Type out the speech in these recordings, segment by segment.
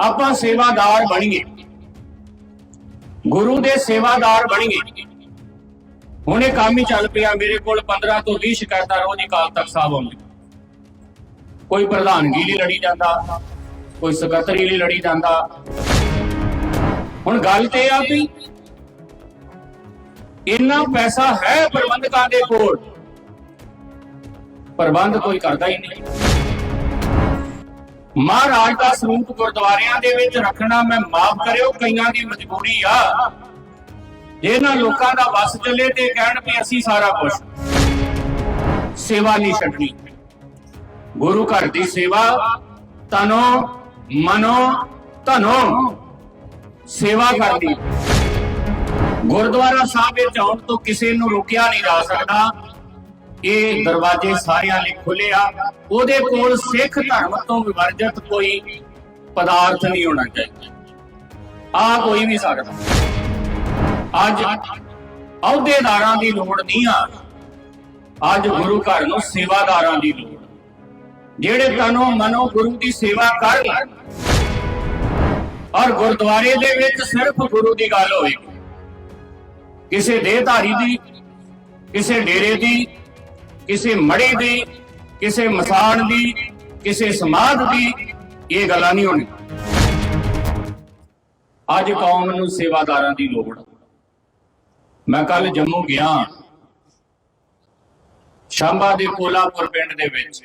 ਆਪਾਂ ਸੇਵਾਦਾਰ ਬਣੀਏ। ਗੁਰੂ ਦੇ ਸੇਵਾਦਾਰ ਬਣੀਏ। ਹੁਣ ਇਹ ਕੰਮ ਹੀ ਚੱਲ ਪਿਆ, ਮੇਰੇ ਕੋਲ 15 ਤੋਂ 20 ਸ਼ਿਕਾਇਤਾਂ ਰੋਜ਼ ਅਕਾਲ ਤਖ਼ਤ ਸਾਹਿਬ ਆਉਂਦੀ। ਕੋਈ ਪ੍ਰਧਾਨਗੀ ਲਈ ਲੜੀ ਜਾਂਦਾ, ਕੋਈ ਸਕੱਤਰੀ ਲਈ ਲੜੀ ਜਾਂਦਾ। ਹੁਣ ਗੱਲ ਤੇ ਆ ਵੀ ਇੰਨਾ ਪੈਸਾ ਹੈ ਪ੍ਰਬੰਧਕਾਂ ਦੇ ਕੋਲ, ਪ੍ਰਬੰਧ ਕੋਈ ਕਰਦਾ ਹੀ ਨਹੀਂ। ਮਹਾਰਾਜ ਦਾ ਸਰੂਪ ਗੁਰਦੁਆਰਿਆਂ ਦੇ ਵਿੱਚ ਰੱਖਣਾ ਮੈਂ ਮਾਫ ਕਰਿਓ, ਕਈਆਂ ਦੀ ਮਜਬੂਰੀ ਆ। ਇਹਨਾਂ ਲੋਕਾਂ ਦਾ ਵਸ ਚੱਲੇ ਤੇ ਕਹਿਣ ਵੀ ਅਸੀਂ ਸਾਰਾ ਕੁਝ ਸੇਵਾ ਨਹੀਂ ਛੱਡਣੀ। ਗੁਰੂ ਘਰ ਦੀ ਸੇਵਾ, ਤਨੋ ਮਨੋ ਧਨੋ ਸੇਵਾ ਕਰਦੀ ਗੁਰਦੁਆਰਾ ਸਾਹਿਬ ਵਿੱਚ ਆਉਣ ਤੋਂ ਕਿਸੇ ਨੂੰ ਰੋਕਿਆ ਨਹੀਂ ਜਾ ਸਕਦਾ। ਇਹ ਦਰਵਾਜ਼ੇ ਸਾਰਿਆਂ ਲਈ ਖੁੱਲੇ ਆ। ਉਹਦੇ ਕੋਲ ਸਿੱਖ ਧਰਮ ਤੋਂ ਵਿਵਰਜਿਤ ਕੋਈ ਪਦਾਰਥ ਨਹੀਂ ਹੋਣਾ ਚਾਹੀਦਾ। ਆ ਕੋਈ ਵੀ ਸਕਦਾ। ਅੱਜ ਅਹੁਦੇਦਾਰਾਂ ਦੀ ਲੋੜ ਨਹੀਂ ਆ। ਅੱਜ ਗੁਰੂ ਘਰ ਨੂੰ ਸੇਵਾਦਾਰਾਂ ਦੀ ਲੋੜ। ਜਿਹੜੇ ਤਨੋ ਮਨੋ ਗੁਰੂ ਦੀ ਸੇਵਾ ਕਰਨ ਔਰ ਗੁਰਦੁਆਰੇ ਦੇ ਵਿੱਚ ਸਿਰਫ ਗੁਰੂ ਦੀ ਗੱਲ ਹੋਏਗੀ ਕਿਸੇ ਦੇਹਧਾਰੀ ਦੀ, ਕਿਸੇ ਡੇਰੇ ਦੀ ਕਿਸੇ ਮੜੀ ਦੀ, ਕਿਸੇ ਮਸਾਣ ਦੀ, ਕਿਸੇ ਸਮਾਧ ਦੀ ਇਹ ਗੱਲਾਂ ਨਹੀਂ ਹੋਣੀ ਅੱਜ ਕੌਮ ਨੂੰ ਸੇਵਾਦਾਰਾਂ ਦੀ ਲੋੜ। ਮੈਂ ਕੱਲ ਜੰਮੂ ਗਿਆ। ਸ਼ਾਂਬਾ ਦੇ ਕੋਲਾਪੁਰ ਪਿੰਡ ਦੇ ਵਿੱਚ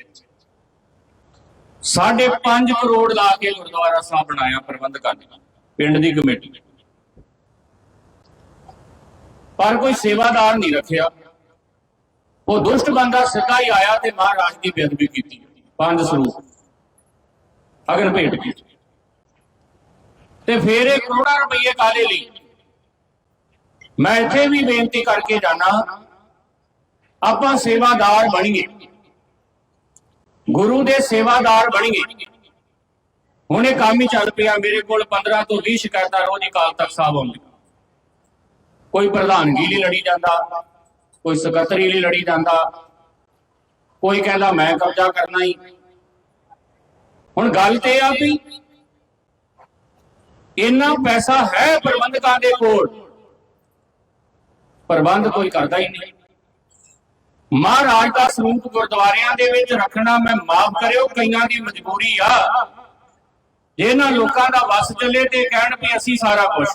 ਸਾਢੇ 5 ਕਰੋੜ ਲਾ ਕੇ ਗੁਰਦੁਆਰਾ ਸਾਹਿਬ ਬਣਾਇਆ ਪ੍ਰਬੰਧਕਾਂ ਨੇ ਪਿੰਡ ਦੀ ਕਮੇਟੀ। ਪਰ ਕੋਈ ਸੇਵਾਦਾਰ ਨਹੀਂ ਰੱਖਿਆ। ਉਹ ਦੁਸ਼ਟ ਬੰਦਾ ਸਿੱਧਾ ਹੀ ਆਇਆ ਤੇ ਮਹਾਰਾਜ ਦੀ ਬੇਅਦਬੀ ਕੀਤੀ। ਪੰਜ ਸਰੂਪ। ਅਗਨ ਭੇਟ ਕੀਤੀ। ਤੇ ਫੇਰ ਇਹ ਕਰੋੜਾਂ ਰੁਪਏ ਕਾਲੇ ਲਈ? ਮੈਂ ਇੱਥੇ ਵੀ ਬੇਨਤੀ ਕਰਕੇ ਜਾਣਾ ਆਪਾਂ ਸੇਵਾਦਾਰ ਬਣੀਏ। ਗੁਰੂ ਦੇ ਸੇਵਾਦਾਰ ਬਣੀਏ। ਹੁਣ ਇਹ ਕੰਮ ਹੀ ਚੱਲ ਪਿਆ, ਮੇਰੇ ਕੋਲ 15 ਤੋਂ 20 ਸ਼ਿਕਾਇਤਾਂ ਰੋਜ਼ ਹੀ ਕਾਲ ਤੱਕ ਸਾਹਿਬ ਆਉਂਦੀਆਂ ਕੋਈ ਪ੍ਰਧਾਨਗੀ ਲਈ ਲੜੀ ਜਾਂਦਾ। ਕੋਈ ਸਕੱਤਰੀ ਲਈ ਲੜੀ ਜਾਂਦਾ, ਕੋਈ ਕਹਿੰਦਾ ਮੈਂ ਕਬਜ਼ਾ ਕਰਨਾ ਹੀ ਹੁਣ ਗੱਲ ਤੇ ਆ ਵੀ ਇੰਨਾ ਪੈਸਾ ਹੈ ਪ੍ਰਬੰਧਕਾਂ ਦੇ ਕੋਲ, ਪ੍ਰਬੰਧ ਕੋਈ ਕਰਦਾ ਹੀ ਨਹੀਂ। ਮਹਾਰਾਜ ਦਾ ਸਰੂਪ ਗੁਰਦੁਆਰਿਆਂ ਦੇ ਵਿੱਚ ਰੱਖਣਾ ਮੈਂ ਮਾਫ ਕਰਿਓ, ਕਈਆਂ ਦੀ ਮਜਬੂਰੀ ਆ। ਜੇ ਇਹਨਾਂ ਲੋਕਾਂ ਦਾ ਵਸ ਚੱਲੇ ਤੇ ਕਹਿਣ ਵੀ ਅਸੀਂ ਸਾਰਾ ਕੁਝ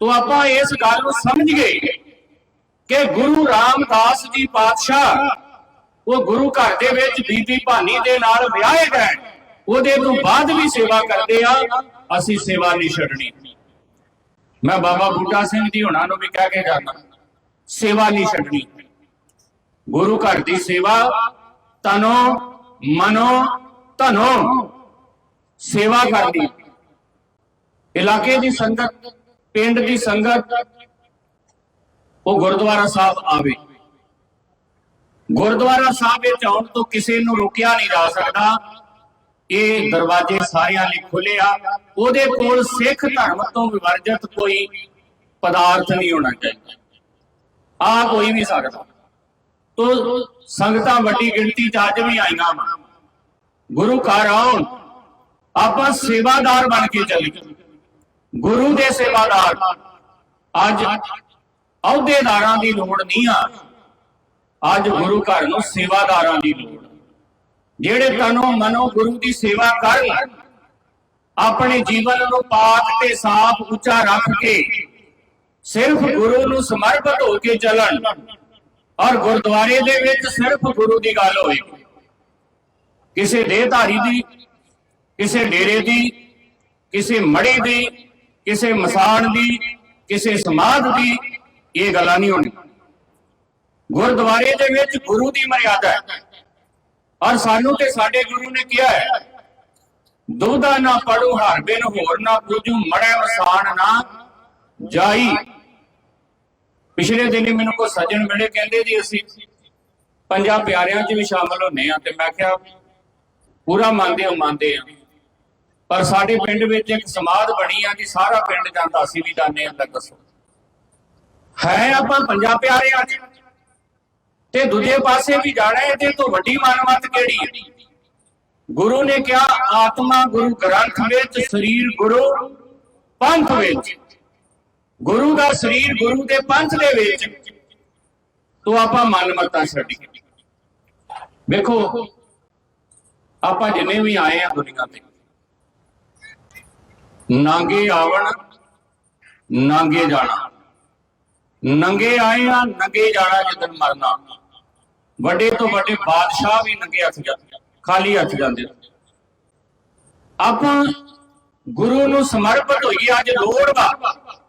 ਤੋ ਆਪਾਂ ਇਸ ਗੱਲ ਨੂੰ ਸਮਝ ਗਏ। ਕਿ ਗੁਰੂ ਰਾਮਦਾਸ ਜੀ ਪਾਤਸ਼ਾਹ ਉਹ ਗੁਰੂ ਘਰ ਦੇ ਵਿੱਚ ਬੀਬੀ ਭਾਨੀ ਦੇ ਨਾਲ ਵਿਆਹੇ ਗਏ। ਉਹਦੇ ਤੋਂ ਬਾਅਦ ਵੀ ਸੇਵਾ ਕਰਦੇ ਆ, ਅਸੀਂ ਸੇਵਾ ਨਹੀਂ ਛੱਡਣੀ। ਮੈਂ ਬਾਬਾ ਬੂਟਾ ਸਿੰਘ ਜੀ ਹੁਣਾਂ ਨੂੰ ਵੀ ਕਹਿ ਕੇ ਜਾਂਦਾ, ਸੇਵਾ ਨਹੀਂ ਛੱਡਣੀ। ਗੁਰੂ ਘਰ ਦੀ ਸੇਵਾ, ਤਨੋ ਮਨੋ ਧਨੋ, ਸੇਵਾ ਕਰਦੀ ਇਲਾਕੇ ਦੀ ਸੰਗਤ, ਪਿੰਡ ਦੀ ਸੰਗਤ ਉਹ ਗੁਰਦੁਆਰਾ ਸਾਹਿਬ ਆਵੇ। ਗੁਰਦੁਆਰਾ ਸਾਹਿਬ ਵਿੱਚ ਆਉਣ ਤੋਂ ਕਿਸੇ ਨੂੰ ਰੋਕਿਆ ਨਹੀਂ ਜਾ ਸਕਦਾ। ਇਹ ਦਰਵਾਜ਼ੇ ਸਾਰਿਆਂ ਲਈ ਖੁੱਲੇ ਆ। ਉਹਦੇ ਕੋਲ ਸਿੱਖ ਧਰਮ ਤੋਂ ਵਿਵਰਜਿਤ ਕੋਈ ਪਦਾਰਥ ਨਹੀਂ ਹੋਣਾ ਚਾਹੀਦਾ। ਆ ਕੋਈ ਵੀ ਸਕਦਾ। ਤੋ ਸੰਗਤਾਂ ਵੱਡੀ ਗਿਣਤੀ ਚ ਅੱਜ ਵੀ ਆਈਆਂ ਵਾ। ਗੁਰੂ ਘਰ ਆਉਣ, ਆਪਾਂ ਸੇਵਾਦਾਰ ਬਣ ਕੇ ਚੱਲੀਏ। ਗੁਰੂ ਦੇ ਸੇਵਾਦਾਰ। ਅੱਜ ਅਹੁਦੇਦਾਰਾਂ ਦੀ ਲੋੜ ਨਹੀਂ ਆ। ਅੱਜ ਗੁਰੂ ਘਰ ਨੂੰ ਸੇਵਾਦਾਰਾਂ ਦੀ ਲੋੜ। ਜਿਹੜੇ ਤਨੋਂ ਮਨੋਂ ਗੁਰੂ ਦੀ ਸੇਵਾ ਕਰਨ ਆਪਣੇ ਜੀਵਨ ਨੂੰ ਪਾਕ ਤੇ ਸਾਫ਼ ਉੱਚਾ ਰੱਖ ਕੇ, ਸਿਰਫ ਗੁਰੂ ਨੂੰ ਸਮਰਪਿਤ ਹੋ ਕੇ ਚੱਲਣ ਔਰ ਗੁਰਦੁਆਰੇ ਦੇ ਵਿੱਚ ਸਿਰਫ ਗੁਰੂ ਦੀ ਗੱਲ ਹੋਵੇ। ਕਿਸੇ ਦੇਹਧਾਰੀ ਦੀ, ਕਿਸੇ ਡੇਰੇ ਦੀ, ਕਿਸੇ ਮੜੀ ਦੀ, ਕਿਸੇ ਮਸਾਣ ਦੀ, ਕਿਸੇ ਸਮਾਧ ਦੀ ਇਹ ਗੱਲਾਂ ਨਹੀਂ ਹੋਣੀਆਂ। ਗੁਰਦੁਆਰੇ ਦੇ ਵਿੱਚ ਗੁਰੂ ਦੀ ਮਰਿਆਦਾ ਹੈ। ਔਰ ਸਾਨੂੰ ਤੇ ਸਾਡੇ ਗੁਰੂ ਨੇ ਕਿਹਾ ਹੈ ਦੁਦਾ ਨਾ ਪੜੂ ਹਰ ਬਿਨ ਹੋਰ ਨਾ ਪੂਜੂ ਮੜੈ ਵਸਾਨ ਨਾ ਜਾਈ। ਪਿਛਲੇ ਦਿਨੀ ਮੈਨੂੰ ਕੋ ਸੱਜਣ ਮਿਲੇ, ਕਹਿੰਦੇ ਜੀ ਅਸੀਂ ਪੰਜਾਂ ਪਿਆਰਿਆਂ 'ਚ ਵੀ ਸ਼ਾਮਲ ਹੁੰਨੇ ਆ ਤੇ ਮੈਂ ਕਿਹਾ, ਪੂਰਾ ਮੰਨਦੇ ਹੋ, ਮੰਨਦੇ ਆ ਪਰ ਸਾਡੇ ਪਿੰਡ ਵਿੱਚ ਇੱਕ ਸਮਾਧ ਬਣੀ ਆ ਕਿ ਸਾਰਾ ਪਿੰਡ ਜਾਂਦਾ, ਅਸੀਂ ਵੀ ਜਾਂਦੇ ਆ ਤਾਂ ਦੱਸੋ। ਹੈ ਆਪਾਂ ਪੰਜਾਂ ਪਿਆਰਿਆਂ 'ਚ ਤੇ ਦੂਜੇ ਪਾਸੇ ਵੀ ਜਾਣਾ ਹੈ, ਤੇ ਤੋਂ ਵੱਡੀ ਮਾਨਮਤ ਕਿਹੜੀ ਹੈ? ਗੁਰੂ ਨੇ ਕਿਹਾ, ਆਤਮਾ ਗੁਰੂ ਗ੍ਰੰਥ ਵਿੱਚ, ਸਰੀਰ ਗੁਰੂ ਪੰਥ ਵਿੱਚ। ਗੁਰੂ ਦਾ ਸਰੀਰ ਗੁਰੂ ਦੇ ਪੰਥ ਦੇ ਵਿੱਚ। ਤੋਂ ਆਪਾਂ ਮਨ ਮਤਾ ਛੱਡੀਏ ਵੇਖੋ, ਆਪਾਂ ਜਿੰਨੇ ਵੀ ਆਏ ਆ ਦੁਨੀਆ ਤੇ, ਨਾਂਗੇ ਆਵਣ, ਨਾਂਗੇ ਜਾਣਾ। ਨੰਗੇ ਆਏ ਆ, ਨੰਗੇ ਜਾਣਾ ਜਦੋਂ ਮਰਨਾ। ਵੱਡੇ ਤੋਂ ਵੱਡੇ ਬਾਦਸ਼ਾਹ ਵੀ ਨੰਗੇ ਹੱਥ ਜਾਂਦੇ ਖਾਲੀ ਹੱਥ ਜਾਂਦੇ। ਆਪਾਂ ਗੁਰੂ ਨੂੰ ਸਮਰਪਿਤ ਹੋਈਏ, ਅੱਜ ਲੋੜ ਵਾ।